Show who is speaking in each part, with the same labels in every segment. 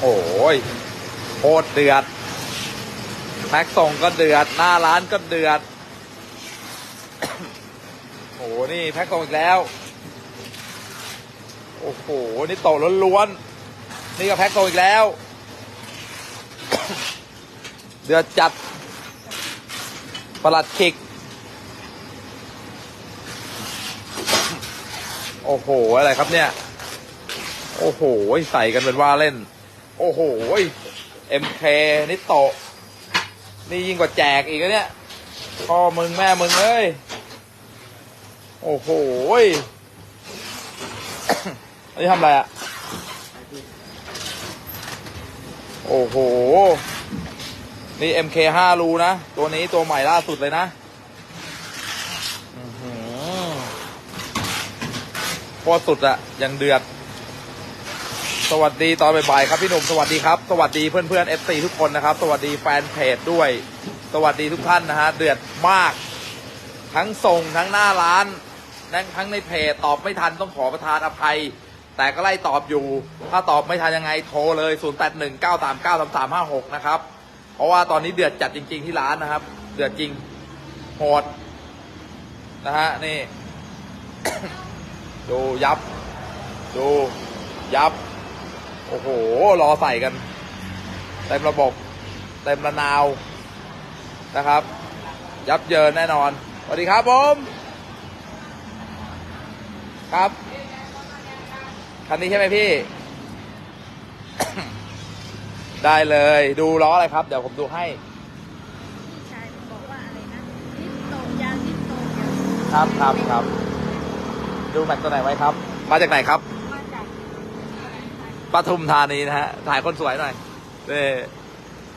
Speaker 1: โอ้ยโคตรเดือด แพ็กส่งก็เดือด หน้าร้านก็เดือด โอ้นี่แพ็กส่งอีกแล้ว โอ้โห นี่โตล้วนๆ นี่ก็แพ็กส่งอีกแล้ว เดือดจัด ประหลัดขิก โอ้โห อะไรครับเนี่ย โอ้โห ใส่กันเป็นว่าเล่น โอ้โห MK นี่โตะนี่ยิ่งกว่าแจกอีกเนี่ยพ่อมึงแม่มึงเอ้ย โอ้โหอันนี้ทำอะไรอะโอ้โห นี่ MK5 รูนะ ตัวนี้ตัวใหม่ล่าสุดเลยนะอื้อหือโคตรสุดอะยังเดือด สวัสดีตอนบ่ายๆครับพี่หนุ่มสวัสดีครับสวัสดีเพื่อนๆ FC ทุกคนนะครับ สวัสดีแฟนเพจด้วย สวัสดีทุกท่านนะฮะเดือดมาก ทั้งส่งทั้งหน้าร้านทั้งทั้งในเพจตอบไม่ทันต้องขอประทานอภัย แต่ก็ไล่ตอบอยู่ ถ้าตอบไม่ทันยังไงโทรเลย 0819393356 นะครับ เพราะว่าตอนนี้เดือดจัดจริง ๆที่ร้านนะครับ เดือดจริงโหดนะฮะนี่ ดูยับ ดูยับ โอ้โห รอใส่กัน เต็มระบบ เต็มระนาวนะครับ ยับเยินแน่นอน สวัสดีครับผม ครับ คันนี้ใช่ไหมพี่ ได้เลยดูล้ออะไรครับ เดี๋ยวผมดูให้
Speaker 2: พี่ชายบอกว่าอะไรนะนิดโตยางนิดโตยาง
Speaker 1: ครับครับครับ ดูแม็กตัวไหนไว้ครับ มาจากไหนครับ
Speaker 2: มาจาก
Speaker 1: ปทุมธานีนะฮะถ่ายคนสวยหน่อยนี่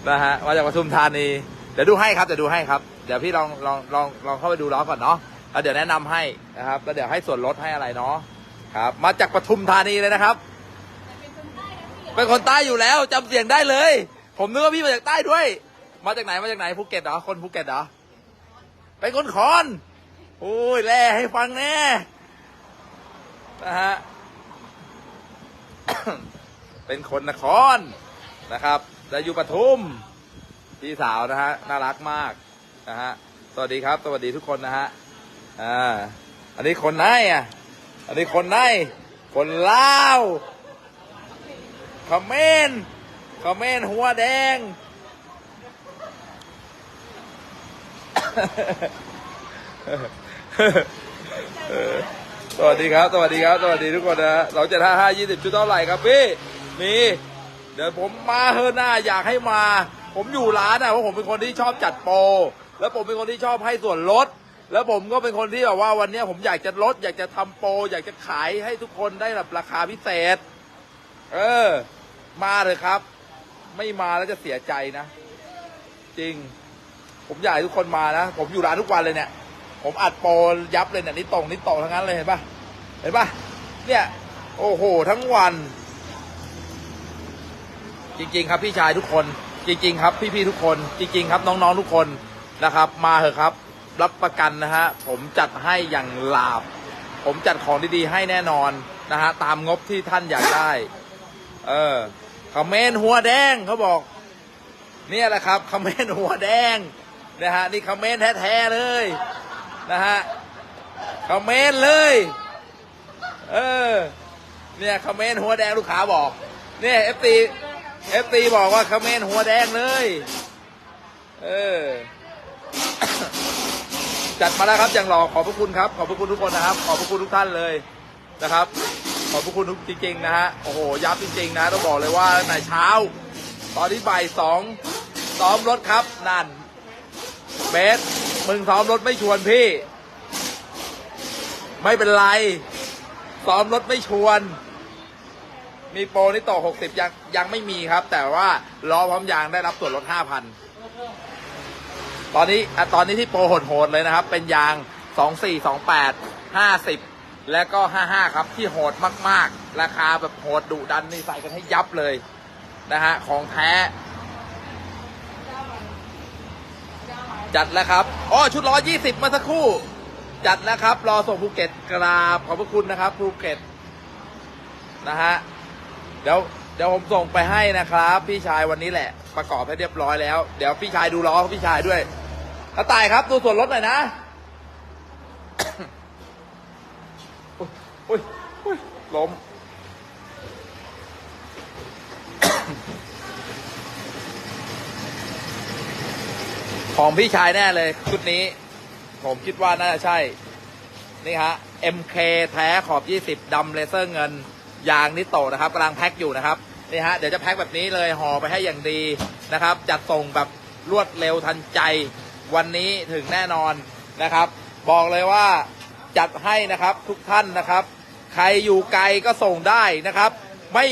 Speaker 1: นะฮะมาจากปทุมธานีเดี๋ยวดูให้ครับเดี๋ยวดูให้ครับเดี๋ยวพี่ลองลองลองลองเข้าไปดูล้อก่อนเนาะแล้วเดี๋ยวแนะนำให้นะครับแล้วเดี๋ยวให้ส่วนลดให้อะไรเนาะครับ มาจากปทุมธานีเลยนะครับ เป็นคนใต้อยู่แล้วจำเสียงได้เลย ผมนึกว่าพี่มาจากใต้ด้วย มาจากไหนมาจากไหนภูเก็ตเหรอคนภูเก็ตเหรอเป็นคนคอนโอ้ยแล่ให้ฟังแน่นะฮะ เป็นคนนครนะครับแต่อยู่ปทุมพี่สาวนะฮะน่ารักมากนะฮะสวัสดีครับ สวัสดีทุกคนนะฮะอ่าอันนี้คนไหนอะอันนี้คนไหนคนลาวคอมเมนต์คอมเมนต์หัวแดงสวัสดีครับ สวัสดีครับ สวัสดีทุกคนนะฮะสองเจ็ดห้าห้ายี่สิบชุดเท่าไหร่ครับพี่ มีเดี๋ยวผมมาเฮอหน้าอยากให้มา ผมอยู่ร้านนะเพราะผมเป็นคนที่ชอบจัดโปรแล้วผมเป็นคนที่ชอบให้ส่วนลด แล้วผมก็เป็นคนที่แบบว่าวันนี้ผมอยากจะลด อยากจะทำโปรอยากจะขายให้ทุกคนได้แบบราคาพิเศษ เออ มาเลยครับ ไม่มาแล้วจะเสียใจนะ จริง ผมอยากให้ทุกคนมานะผมอยู่ร้านทุกวันเลยเนี่ย ผมอัดโปรยับเลยเนี่ยนี่ตรงนี่ตรงทั้งนั้นเลยเห็นปะเห็นปะเนี่ย โอ้โห ทั้งวัน จริง ๆ ครับพี่ชายทุกคน จริง ๆ ครับพี่ๆทุกคน จริง ๆ ครับน้องๆทุกคนนะครับ มาเถอะครับ รับประกันนะฮะผมจัดให้อย่างลาบ ผมจัดของดีๆให้แน่นอนนะฮะตามงบที่ท่านอยากได้ เออคอมเมนต์หัวแดงเขาบอก เนี่ยแหละครับคอมเมนต์หัวแดงนะฮะนี่คอมเมนต์แท้ๆเลยนะฮะคอมเมนต์เลย เออ เนี่ยคอมเมนต์หัวแดงลูกค้าบอก เนี่ยเอฟตี เอฟตีบอกว่าคอมเมนหัวแดงเลย เออ จัดมาแล้วครับอย่างหล่อขอบพระคุณครับ ขอบพระคุณทุกคนนะครับ ขอบพระคุณทุกท่านเลยนะครับ ขอบพระคุณทุกจริงๆนะฮะ โอ้โห ยับจริงๆนะต้องบอกเลยว่าตั้งแต่เช้า ตอนที่บ่ายสองซ้อมรถครับ นั่น เบส มึงซ้อมรถไม่ชวนพี่ ไม่เป็นไร ซ้อมรถไม่ชวน มีโปรนี่ต่อหกสิบยังยังไม่มีครับ แต่ว่าล้อพร้อมยางได้รับส่วนลดห้าพันตอนนี้อะตอนนี้ที่โปรโหดๆเลยนะครับ เป็นยางสองสี่สองแปดห้าสิบและก็ห้าห้าครับ ที่โหดมากๆ ราคาแบบโหดดุดันนี่ใส่กันให้ยับเลยนะฮะ ของแท้ จัดแล้วครับอ๋อชุดร้อยยี่สิบมาสักครู่ จัดแล้วครับ รอส่งภูเก็ตกราบขอบพระคุณนะครับภูเก็ตนะฮะ เดี๋ยวเดี๋ยวผมส่งไปให้นะครับ พี่ชายวันนี้แหละ ประกอบให้เรียบร้อยแล้ว เดี๋ยวพี่ชายดูล้อพี่ชายด้วยกระต่ายครับดูส่วนลดหน่อยนะอุ๊ยอุ้ยอุ้ยล้มของพี่ชายแน่เลยชุดนี้ ผมคิดว่าน่าจะใช่ นี่ฮะ MK แท้ขอบ 20ดำเลเซอร์เงิน ยางนิโตะนะครับกำลังแพ็คอยู่นะครับนี่ฮะเดี๋ยวจะแพ็คแบบนี้เลยห่อไปให้อย่างดีนะครับจัดส่งแบบรวดเร็วทันใจวันนี้ถึงแน่นอนนะครับ บอกเลยว่าจัดให้นะครับทุกท่านนะครับ ใครอยู่ไกลก็ส่งได้นะครับ ไม่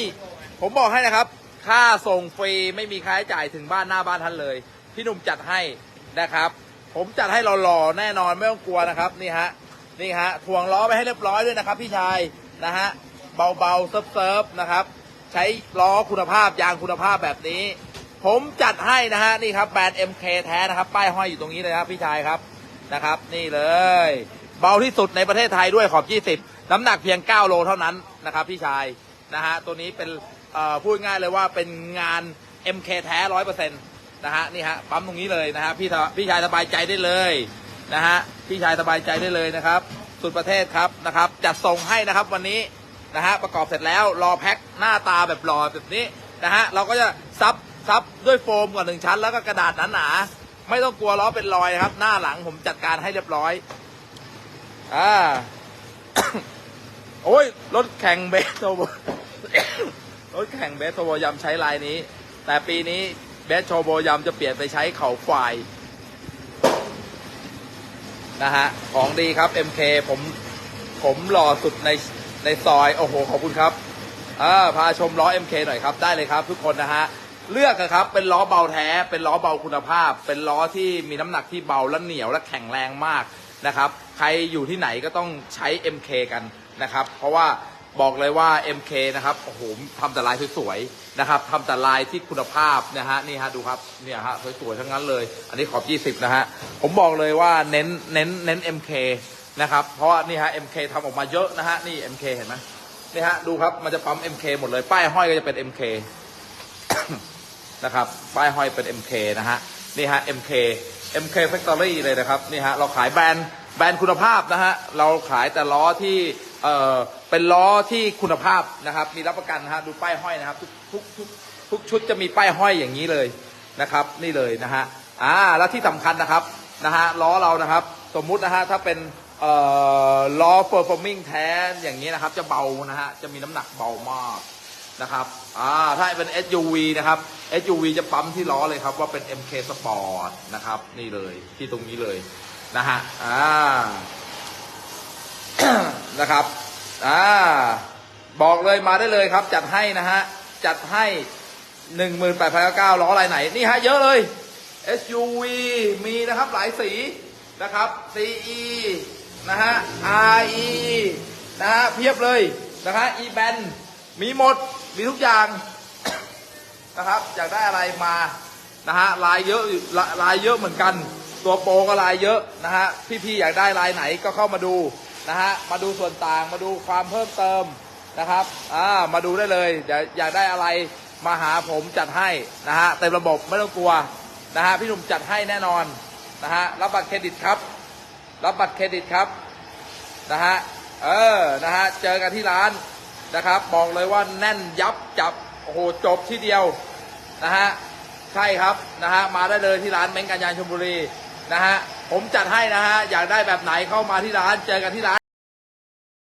Speaker 1: ผมบอกให้นะครับ ค่าส่งฟรีไม่มีค่าใช้จ่ายถึงบ้านหน้าบ้านท่านเลย พี่หนุ่มจัดให้นะครับ ผมจัดให้หล่อๆแน่นอนไม่ต้องกลัวนะครับนี่ฮะนี่ฮะถ่วงล้อไปให้เรียบร้อยด้วยนะครับ พี่ชายนะฮะ เบาๆเซิร์ฟๆนะครับ ใช้ล้อคุณภาพยางคุณภาพแบบนี้ ผมจัดให้นะฮะนี่ครับแบรนด์ MK แท้นะครับ ป้ายห้อยอยู่ตรงนี้เลยครับพี่ชายครับนะครับ นี่เลย เบาที่สุดในประเทศไทยด้วยขอบ 20 น้ำหนักเพียง 9 โลเท่านั้นนะครับ พี่ชายนะฮะตัวนี้เป็นพูดง่ายเลยว่าเป็นงาน MK แท้ร้อยเปอร์เซ็นต์นะฮะนี่ฮะปั๊มตรงนี้เลยนะฮะพี่พี่ชายสบายใจได้เลยนะฮะพี่ชายสบายใจได้เลยนะครับ สุดประเทศครับนะครับ จัดส่งให้นะครับวันนี้ นะฮะประกอบเสร็จแล้วรอแพ็คหน้าตาแบบหล่อแบบนี้นะฮะเราก็จะซับซับด้วยโฟมก่อนหนึ่งชั้น แล้วก็กระดาษหนาๆไม่ต้องกลัวล้อเป็นรอยครับ หน้าหลังผมจัดการให้เรียบร้อยอ่าโอ้ยรถแข่งเบสโซโบรถแข่งเบสโซโบยำใช้ลายนี้ แต่ปีนี้เบสโชโบยำจะเปลี่ยนไปใช้เข่าควายนะฮะของดีครับ MK ผมผมหล่อสุดใน ในซอย โอ้โห ขอบคุณครับอ่าพาชมล้อ MK หน่อยครับ ได้เลยครับ ทุกคนนะฮะ เลือกนะครับ เป็นล้อเบาแท้ เป็นล้อเบาคุณภาพ เป็นล้อที่มีน้ำหนักที่เบาและเหนียวและแข็งแรงมากนะครับ ใครอยู่ที่ไหนก็ต้องใช้ MK กันนะครับ เพราะว่าบอกเลยว่า MK นะครับ โอ้โหทำแต่ลายสวยๆนะครับทำแต่ลายที่คุณภาพนะฮะ นี่ฮะ ดูครับ เนี่ยฮะ สวยๆทั้งนั้นเลย อันนี้ขอบ 20 นะฮะ ผมบอกเลยว่าเน้น เน้น เน้น MK นะครับ เพราะว่านี่ฮะ MK ทำออกมาเยอะนะฮะ นี่ MK เห็นไหมนี่ฮะ ดูครับ มันจะปั๊ม MK หมดเลย ป้ายห้อยก็จะเป็น MK นะครับ ป้ายห้อยเป็น MK นะฮะ นี่ฮะ MK MK Factory เลยนะครับ นี่ฮะ เราขายแบรนด์ แบรนด์คุณภาพนะฮะ เราขายแต่ล้อที่ เอ่อ เป็นล้อที่คุณภาพนะครับ มีรับประกันนะฮะ ดูป้ายห้อยนะครับ ทุกทุกทุกทุกชุดจะมีป้ายห้อยอย่างนี้เลยนะครับ นี่เลยนะฮะ อ่า แล้วที่สำคัญนะครับ นะฮะ ล้อเรานะครับ สมมุตินะฮะ ถ้าเป็น เอ่อล้อ performing แท้อย่างนี้นะครับ จะเบานะฮะ จะมีน้ำหนักเบามากนะครับ อ่า ถ้าเป็น SUV นะครับ SUV จะปั๊มที่ล้อเลยครับ ว่าเป็น MK Sport นะครับ นี่เลยที่ตรงนี้เลยนะฮะ อ่า นะครับ อ่า บอกเลยมาได้เลยครับ จัดให้นะฮะ จัดให้หนึ่งหมื่นแปดพันเก้าล้อลายไหน นี่ฮะเยอะเลย SUV มีนะครับหลายสีนะครับ CE นะฮะ RE นะฮะเพียบเลยนะฮะ e band มีหมด มีทุกอย่างนะครับอยากได้อะไรมานะฮะลายเยอะลาลายเยอะเหมือนกัน ตัวโปรก็ลายเยอะนะฮะพี่ๆอยากได้ลายไหนก็เข้ามาดูนะฮะมาดูส่วนต่างมาดูความเพิ่มเติมนะครับอ่ามาดูได้เลยเดี๋ยวอยากได้อะไรมาหาผมจัดให้นะฮะเต็มระบบไม่ต้องกลัวนะฮะพี่หนุ่มจัดให้แน่นอนนะฮะรับบัตรเครดิตครับ รับบัตรเครดิตครับนะฮะเออนะฮะเจอกันที่ร้านนะครับบอกเลยว่าแน่นยับจับโอ้โหจบที่เดียวนะฮะใช่ครับนะฮะมาได้เลยที่ร้านเม้งกันยานชลบุรีนะฮะผมจัดให้นะฮะอยากได้แบบไหนเข้ามาที่ร้านเจอกันที่ร้าน